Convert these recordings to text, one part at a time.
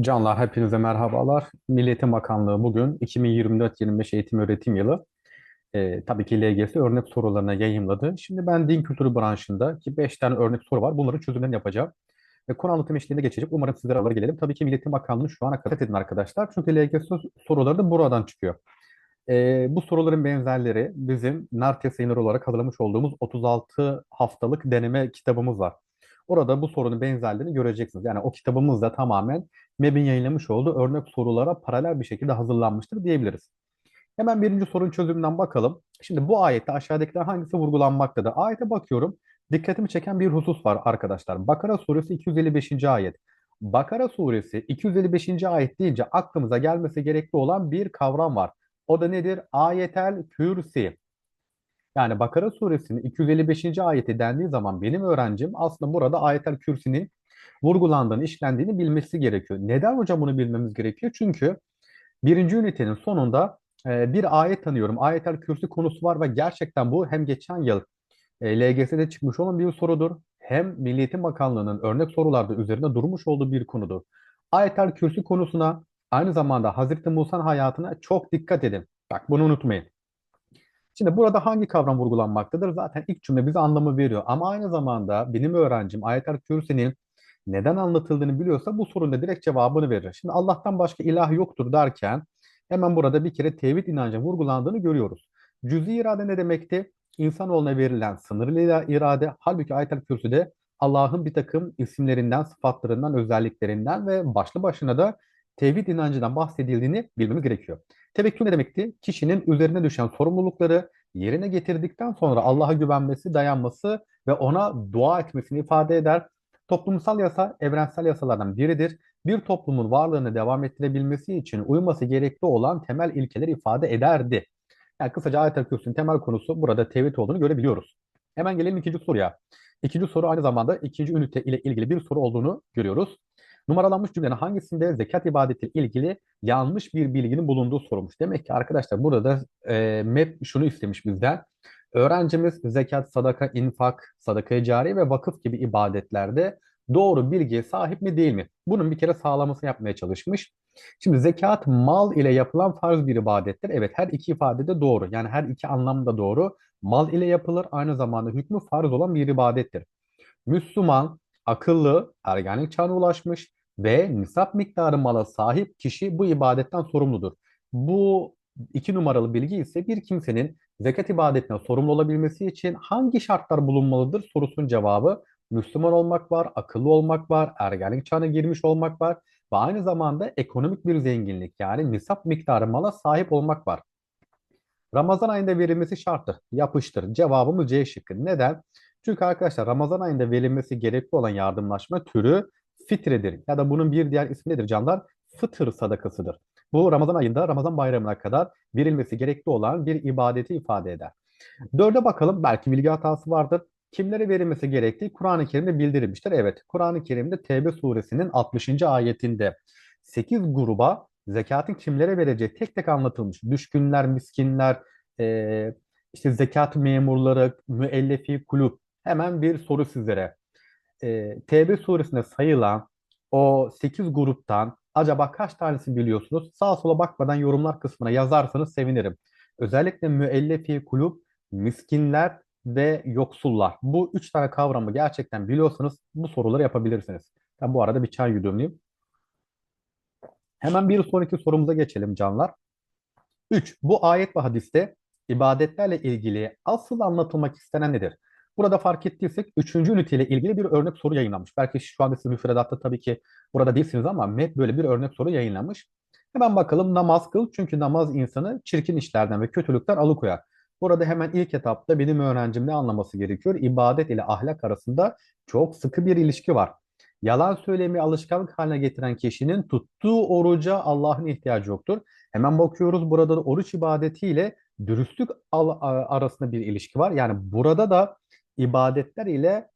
Canlar hepinize merhabalar. Milli Eğitim Bakanlığı bugün 2024-25 eğitim öğretim yılı e, tabii ki LGS örnek sorularına yayımladı. Şimdi ben din kültürü branşında ki 5 tane örnek soru var. Bunların çözümlerini yapacağım. Ve konu anlatım eşliğinde geçecek. Umarım sizlere alır gelelim. Tabii ki Milli Eğitim Bakanlığı şu ana kadar edin arkadaşlar. Çünkü LGS soruları da buradan çıkıyor. E, bu soruların benzerleri bizim NARTES yayınları olarak hazırlamış olduğumuz 36 haftalık deneme kitabımız var. Orada bu sorunun benzerlerini göreceksiniz. Yani o kitabımız da tamamen MEB'in yayınlamış olduğu örnek sorulara paralel bir şekilde hazırlanmıştır diyebiliriz. Hemen birinci sorunun çözümünden bakalım. Şimdi bu ayette aşağıdakiler hangisi vurgulanmaktadır? Ayete bakıyorum. Dikkatimi çeken bir husus var arkadaşlar. Bakara suresi 255. ayet. Bakara suresi 255. ayet deyince aklımıza gelmesi gerekli olan bir kavram var. O da nedir? Ayetel Kürsi. Yani Bakara suresinin 255. ayeti dendiği zaman benim öğrencim aslında burada ayetel kürsinin vurgulandığını, işlendiğini bilmesi gerekiyor. Neden hocam bunu bilmemiz gerekiyor? Çünkü birinci ünitenin sonunda e, bir ayet tanıyorum. Ayetel kürsü konusu var ve gerçekten bu hem geçen yıl e, LGS'de çıkmış olan bir sorudur. Hem Milli Eğitim Bakanlığı'nın örnek sorularda üzerinde durmuş olduğu bir konudur. Ayetel kürsü konusuna aynı zamanda Hazreti Musa'nın hayatına çok dikkat edin. Bak bunu unutmayın. Şimdi burada hangi kavram vurgulanmaktadır? Zaten ilk cümle bize anlamı veriyor. Ama aynı zamanda benim öğrencim Ayetel Kürsi'nin neden anlatıldığını biliyorsa bu sorunun direkt cevabını verir. Şimdi Allah'tan başka ilah yoktur derken hemen burada bir kere tevhid inancı vurgulandığını görüyoruz. Cüzi irade ne demekti? İnsanoğluna verilen sınırlı irade. Halbuki Ayetel Kürsi'de Allah'ın bir takım isimlerinden, sıfatlarından, özelliklerinden ve başlı başına da tevhid inancından bahsedildiğini bilmemiz gerekiyor. Tevekkül ne demekti? Kişinin üzerine düşen sorumlulukları yerine getirdikten sonra Allah'a güvenmesi, dayanması ve ona dua etmesini ifade eder. Toplumsal yasa evrensel yasalardan biridir. Bir toplumun varlığını devam ettirebilmesi için uyması gerekli olan temel ilkeleri ifade ederdi. Yani kısaca Ayet-el Kürsü'nün temel konusu burada tevhid olduğunu görebiliyoruz. Hemen gelelim ikinci soruya. İkinci soru aynı zamanda ikinci ünite ile ilgili bir soru olduğunu görüyoruz. Numaralanmış cümlenin hangisinde zekat ibadeti ilgili yanlış bir bilginin bulunduğu sorulmuş. Demek ki arkadaşlar burada da e, MEP şunu istemiş bizden. Öğrencimiz zekat, sadaka, infak, sadaka cari ve vakıf gibi ibadetlerde doğru bilgiye sahip mi değil mi? Bunun bir kere sağlamasını yapmaya çalışmış. Şimdi zekat mal ile yapılan farz bir ibadettir. Evet her iki ifade de doğru. Yani her iki anlamda doğru. Mal ile yapılır aynı zamanda hükmü farz olan bir ibadettir. Müslüman, akıllı, ergenlik çağına ulaşmış, ve nisap miktarı mala sahip kişi bu ibadetten sorumludur. Bu iki numaralı bilgi ise bir kimsenin zekat ibadetine sorumlu olabilmesi için hangi şartlar bulunmalıdır sorusunun cevabı Müslüman olmak var, akıllı olmak var, ergenlik çağına girmiş olmak var ve aynı zamanda ekonomik bir zenginlik yani nisap miktarı mala sahip olmak var. Ramazan ayında verilmesi şarttır. Yapıştır. Cevabımız C şıkkı. Neden? Çünkü arkadaşlar Ramazan ayında verilmesi gerekli olan yardımlaşma türü fitredir. Ya da bunun bir diğer ismi nedir canlar? Fıtır sadakasıdır. Bu Ramazan ayında Ramazan bayramına kadar verilmesi gerekli olan bir ibadeti ifade eder. Dörde bakalım belki bilgi hatası vardır. Kimlere verilmesi gerektiği Kur'an-ı Kerim'de bildirilmiştir. Evet Kur'an-ı Kerim'de Tevbe suresinin 60. ayetinde 8 gruba zekatın kimlere vereceği tek tek anlatılmış. Düşkünler, miskinler, e, işte zekat memurları, müellefi kulüp. Hemen bir soru sizlere e, Tevbe suresinde sayılan o 8 gruptan acaba kaç tanesi biliyorsunuz? Sağa sola bakmadan yorumlar kısmına yazarsanız sevinirim. Özellikle müellefi kulüp, miskinler ve yoksullar. Bu üç tane kavramı gerçekten biliyorsanız bu soruları yapabilirsiniz. Ben bu arada bir çay yudumlayayım. Hemen bir sonraki sorumuza geçelim canlar. 3. Bu ayet ve hadiste ibadetlerle ilgili asıl anlatılmak istenen nedir? Burada fark ettiysek 3. üniteyle ilgili bir örnek soru yayınlanmış. Belki şu anda siz müfredatta tabii ki burada değilsiniz ama MEP böyle bir örnek soru yayınlanmış. Hemen bakalım namaz kıl çünkü namaz insanı çirkin işlerden ve kötülükten alıkoyar. Burada hemen ilk etapta benim öğrencim ne anlaması gerekiyor? İbadet ile ahlak arasında çok sıkı bir ilişki var. Yalan söylemeyi alışkanlık haline getiren kişinin tuttuğu oruca Allah'ın ihtiyacı yoktur. Hemen bakıyoruz burada da oruç ibadetiyle dürüstlük arasında bir ilişki var. Yani burada da ibadetler ile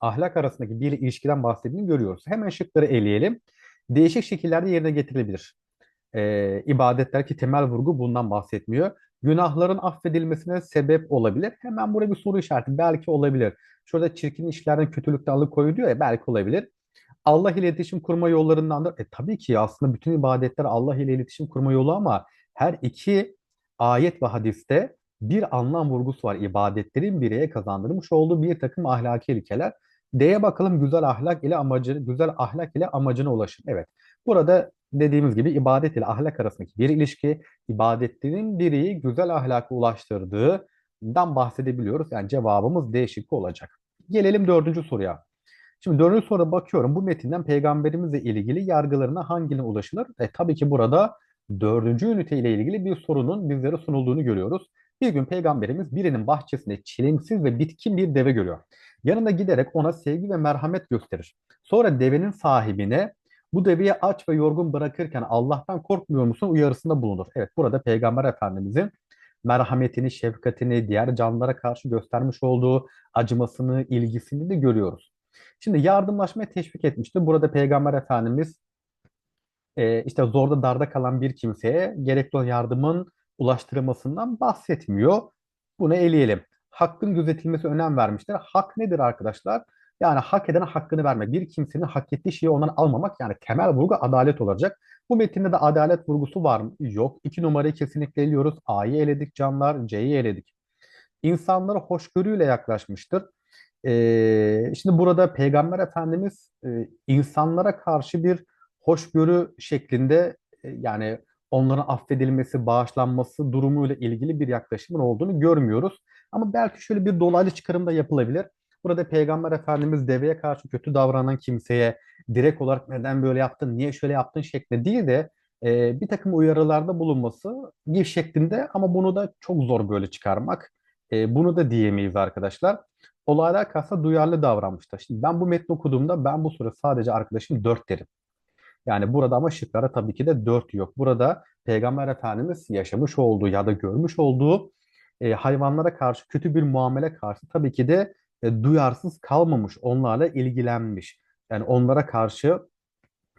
ahlak arasındaki bir ilişkiden bahsettiğini görüyoruz. Hemen şıkları eleyelim. Değişik şekillerde yerine getirilebilir. Ee, ibadetler ki temel vurgu bundan bahsetmiyor. Günahların affedilmesine sebep olabilir. Hemen buraya bir soru işareti belki olabilir. Şurada çirkin işlerden kötülükten alıkoyu diyor ya belki olabilir. Allah ile iletişim kurma yollarındandır. E tabii ki aslında bütün ibadetler Allah ile iletişim kurma yolu ama her iki ayet ve hadiste bir anlam vurgusu var. İbadetlerin bireye kazandırmış olduğu bir takım ahlaki ilkeler. D'ye bakalım güzel ahlak ile amacı, güzel ahlak ile amacına ulaşın. Evet. Burada dediğimiz gibi ibadet ile ahlak arasındaki bir ilişki, ibadetlerin bireyi güzel ahlaka ulaştırdığından bahsedebiliyoruz. Yani cevabımız D şıkkı olacak. Gelelim dördüncü soruya. Şimdi dördüncü soruya bakıyorum. Bu metinden peygamberimizle ilgili yargılarına hangine ulaşılır? E, tabii ki burada dördüncü ünite ile ilgili bir sorunun bizlere sunulduğunu görüyoruz. Bir gün peygamberimiz birinin bahçesinde çelimsiz ve bitkin bir deve görüyor. Yanına giderek ona sevgi ve merhamet gösterir. Sonra devenin sahibine bu deveyi aç ve yorgun bırakırken Allah'tan korkmuyor musun uyarısında bulunur. Evet burada Peygamber Efendimizin merhametini, şefkatini, diğer canlılara karşı göstermiş olduğu acımasını, ilgisini de görüyoruz. Şimdi yardımlaşmaya teşvik etmişti. Burada Peygamber Efendimiz işte zorda darda kalan bir kimseye gerekli olan yardımın ulaştırılmasından bahsetmiyor. Bunu eleyelim. Hakkın gözetilmesi önem vermiştir. Hak nedir arkadaşlar? Yani hak edene hakkını vermek. Bir kimsenin hak ettiği şeyi ondan almamak yani temel vurgu adalet olacak. Bu metinde de adalet vurgusu var mı? Yok. İki numarayı kesinlikle eliyoruz. A'yı eledik canlar, C'yi eledik. İnsanlara hoşgörüyle yaklaşmıştır. Ee, şimdi burada Peygamber Efendimiz e, insanlara karşı bir hoşgörü şeklinde e, yani onların affedilmesi, bağışlanması durumuyla ilgili bir yaklaşımın olduğunu görmüyoruz. Ama belki şöyle bir dolaylı çıkarım da yapılabilir. Burada Peygamber Efendimiz deveye karşı kötü davranan kimseye direkt olarak neden böyle yaptın, niye şöyle yaptın şeklinde değil de e, bir takım uyarılarda bulunması bir şeklinde ama bunu da çok zor böyle çıkarmak. E, bunu da diyemeyiz arkadaşlar. Olaylar karşısında duyarlı davranmışlar. Şimdi ben bu metni okuduğumda ben bu soru sadece arkadaşım 4 derim. Yani burada ama şıklara tabii ki de 4 yok. Burada Peygamber Efendimiz yaşamış olduğu ya da görmüş olduğu e, hayvanlara karşı kötü bir muamele karşı tabii ki de e, duyarsız kalmamış, onlarla ilgilenmiş. Yani onlara karşı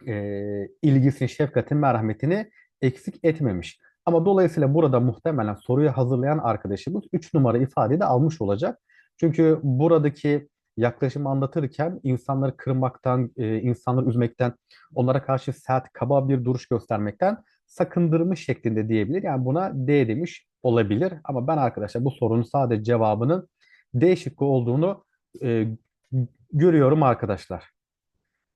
e, ilgisini, şefkatini, merhametini eksik etmemiş. Ama dolayısıyla burada muhtemelen soruyu hazırlayan arkadaşımız 3 numara ifadeyi de almış olacak. Çünkü buradaki yaklaşımı anlatırken insanları kırmaktan, e, insanları üzmekten, onlara karşı sert, kaba bir duruş göstermekten sakındırmış şeklinde diyebilir. Yani buna D demiş olabilir. Ama ben arkadaşlar bu sorunun sadece cevabının D şıkkı olduğunu e, görüyorum arkadaşlar.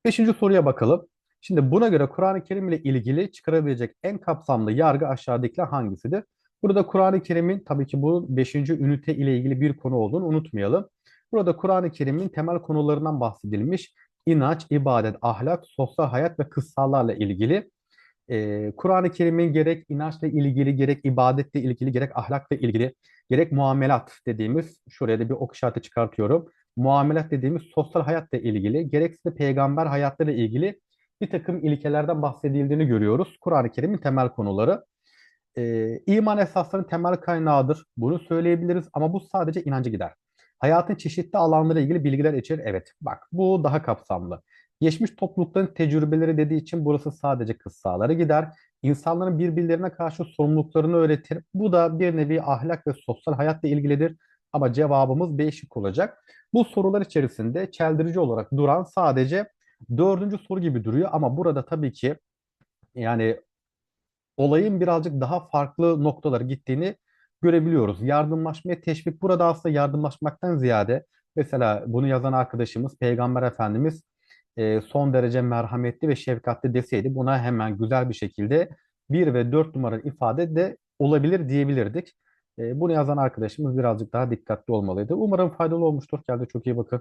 Beşinci soruya bakalım. Şimdi buna göre Kur'an-ı Kerim ile ilgili çıkarabilecek en kapsamlı yargı aşağıdakiler hangisidir? Burada Kur'an-ı Kerim'in tabii ki bu beşinci ünite ile ilgili bir konu olduğunu unutmayalım. Burada Kur'an-ı Kerim'in temel konularından bahsedilmiş. İnanç, ibadet, ahlak, sosyal hayat ve kıssalarla ilgili. Ee, Kur'an-ı Kerim'in gerek inançla ilgili, gerek ibadetle ilgili, gerek ahlakla ilgili, gerek muamelat dediğimiz, şuraya da bir ok işareti çıkartıyorum. Muamelat dediğimiz sosyal hayatla ilgili, gerekse de peygamber hayatlarıyla ilgili bir takım ilkelerden bahsedildiğini görüyoruz. Kur'an-ı Kerim'in temel konuları. Ee, iman esaslarının temel kaynağıdır. Bunu söyleyebiliriz ama bu sadece inancı gider. Hayatın çeşitli alanlara ilgili bilgiler içerir. Evet, bak bu daha kapsamlı. Geçmiş toplulukların tecrübeleri dediği için burası sadece kıssalara gider. İnsanların birbirlerine karşı sorumluluklarını öğretir. Bu da bir nevi ahlak ve sosyal hayatla ilgilidir. Ama cevabımız şık olacak. Bu sorular içerisinde çeldirici olarak duran sadece dördüncü soru gibi duruyor. Ama burada tabii ki yani olayın birazcık daha farklı noktalara gittiğini görebiliyoruz. Yardımlaşmaya teşvik burada aslında yardımlaşmaktan ziyade mesela bunu yazan arkadaşımız Peygamber Efendimiz e, son derece merhametli ve şefkatli deseydi buna hemen güzel bir şekilde bir ve dört numaralı ifade de olabilir diyebilirdik. E, bunu yazan arkadaşımız birazcık daha dikkatli olmalıydı. Umarım faydalı olmuştur. Kendinize çok iyi bakın.